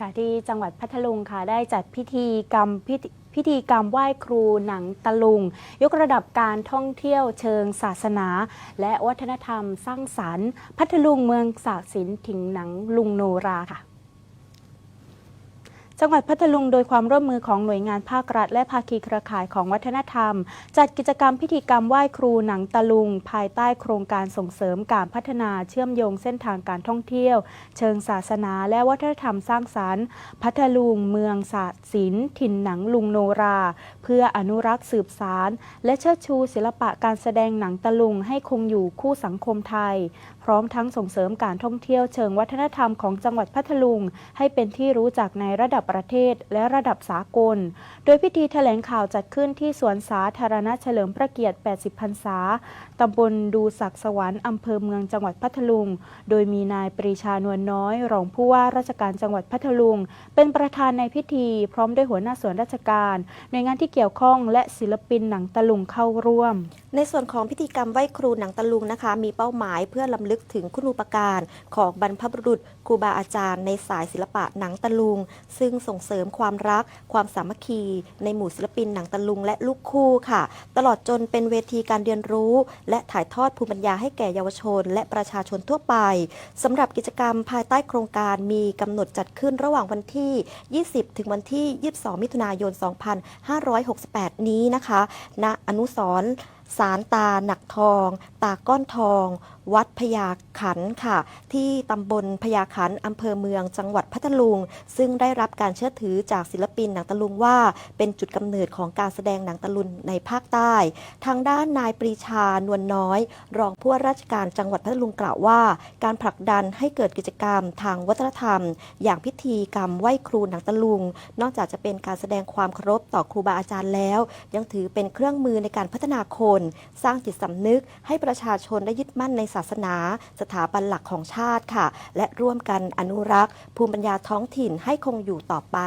ค่ะที่จังหวัดพัทลุงค่ะได้จัดพิธีกรรมพิธีพิธีกรรมไหว้ครูหนังตะลุง ยกระดับการท่องเที่ยวเชิงศาสนา และวัฒนธรรมสร้างสรรค์ พัทลุงเมืองศาสตร์ศิลป์ถิงหนังลุงโนราค่ะ จังหวัดพัทลุงโดยความร่วมมือของหน่วยงานภาครัฐ และภาคีเครือข่ายของวัฒนธรรม จัดกิจกรรมพิธีกรรมไหว้ครูหนังตะลุง ภายใต้โครงการส่งเสริมการพัฒนาเชื่อมโยงเส้นทางการท่องเที่ยว เชิงศาสนาและวัฒนธรรมสร้างสรรค์ พัทลุง เมืองศาสตร์ศิลป์ถิ่นหนังลุงโนรา เพื่ออนุรักษ์สืบสารและเชิดชูศิลปะการแสดงหนังตะลุงให้คงอยู่คู่สังคมไทย พร้อมทั้งส่งเสริมการท่องเที่ยวเชิงวัฒนธรรมของจังหวัดพัทลุง ให้เป็นที่รู้จักในระดับประเทศและระดับสากล โดยพิธีแถลงข่าวจัดขึ้นที่สวนสาธารณะเฉลิมพระเกียรติ 80 พรรษา ตำบลดูศักสวรรค์อำเภอเมืองจังหวัดพัทลุง โดยมีนายปรีชานวลน้อย รองผู้ว่าราชการจังหวัดพัทลุง เป็นประธานในพิธี พร้อมด้วยหัวหน้าส่วนราชการ หน่วยงานที่เกี่ยวข้องและศิลปินหนังตะลุงเข้าร่วม ในส่วนของพิธีกรรมไหว้ครูหนังตะลุงนะคะ มีเป้าหมายเพื่อลำลึกถึงคุณูปการของบรรพบุรุษครูบาอาจารย์ในสายศิลปะหนังตะลุง ซึ่งส่งเสริมความรัก ความสามัคคี ในหมู่ศิลปินหนังตะลุงและลูกคู่ค่ะ ตลอดจนเป็นเวทีการเรียนรู้ และถ่ายทอดภูมิปัญญาให้แก่เยาวชน และประชาชนทั่วไปสำหรับกิจกรรมภายใต้โครงการมีกำหนดจัดขึ้นระหว่างวันที่ 20 ถึงวันที่ 22 มิถุนายน 2568 นี้นะคะ ณ อนุสรณ์ สารตาหนักทอง ตาก้อนทอง วัดพญาขันค่ะ ที่ตำบลพญาขันอำเภอเมืองจังหวัดพัทลุง ซึ่งได้รับการเชื่อถือจากศิลปินหนังตะลุงว่า เป็นจุดกำเนิดของการแสดงหนังตะลุงในภาคใต้ ทางด้านนายปรีชานวลน้อย รองผู้ว่าราชการจังหวัดพัทลุงกล่าวว่า การผลักดันให้เกิดกิจกรรมทางวัฒนธรรม อย่างพิธีกรรมไหว้ครูหนังตะลุง นอกจากจะเป็นการแสดงความเคารพต่อครูบาอาจารย์แล้ว ยังถือเป็นเครื่องมือในการพัฒนาคน สร้างจิตสำนึกให้ประชาชนได้ยึดมั่นในศาสนา สถาบันหลักของชาติค่ะ และร่วมกันอนุรักษ์ ภูมิปัญญาท้องถิ่นให้คงอยู่ต่อไป